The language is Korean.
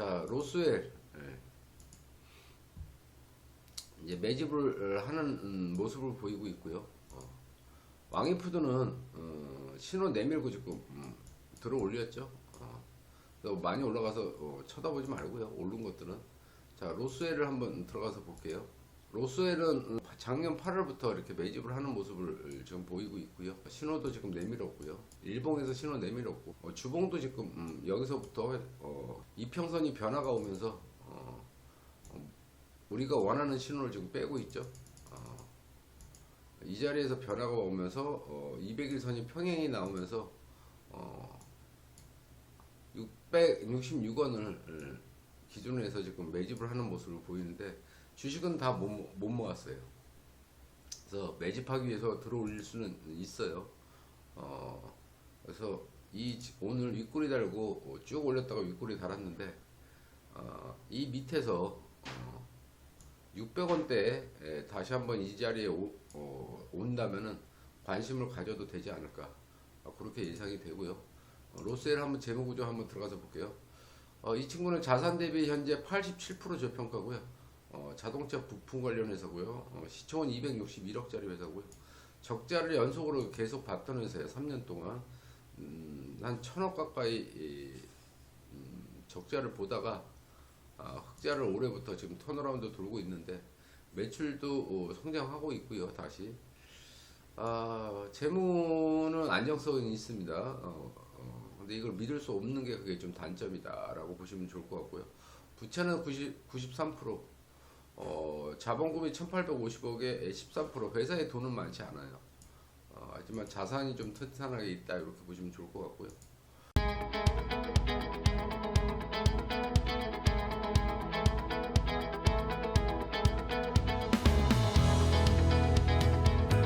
로스웰 예. 이제 매집을 하는 음, 모습을 보이고 있고요. 어. 왕이푸드는 어, 신호 내밀고 지금 음, 들어 올렸죠. 어. 많이 올라가서 어, 쳐다보지 말고요. 오른 것들은 자 로스웰을 한번 들어가서 볼게요. 로스웰은 음, 작년 8월부터 이렇게 매집을 하는 모습을 지금 보이고 있고요. 신호도 지금 내밀었고요. 일봉에서 신호 내밀었고 어, 주봉도 지금 음, 여기서부터 어, 이평선이 변화가 오면서 어, 어, 우리가 원하는 신호를 지금 빼고 있죠. 어, 이 자리에서 변화가 오면서 어, 200일선이 평행이 나오면서 어, 666원을 기준으로 해서 지금 매집을 하는 모습을 보이는데 주식은 다 못 못 모았어요. 그래서 매집하기 위해서 들어올릴 수는 있어요. 어, 그래서 이 지- 오늘 윗꼬리 달고 어, 쭉 올렸다가 윗꼬리 달았는데 어, 이 밑에서 어, 600원대에 다시 한번 이 자리에 오, 어, 온다면은 관심을 가져도 되지 않을까 어, 그렇게 예상이 되고요. 어, 로셀 한번 재무 구조 한번 들어가서 볼게요. 어, 이 친구는 자산 대비 현재 87% 저평가고요. 어, 자동차 부품 관련해서고요. 어, 시총은 261억짜리 회사고요. 적자를 연속으로 계속 봤던 회사예요. 3년 동안 음, 한 천억 가까이 이, 음, 적자를 보다가 아, 흑자를 올해부터 지금 턴어라운드 돌고 있는데 매출도 어, 성장하고 있고요. 다시 아, 재무는 안정성이 있습니다. 어, 어, 근데 이걸 믿을 수 없는 게 그게 좀 단점이다라고 보시면 좋을 것 같고요. 부채는 90, 93%, 어, 자본금이 1850억에 13% 회사에 돈은 많지 않아요. 어, 하지만 자산이 좀 튼튼하게 있다 이렇게 보시면 좋을 것 같고요.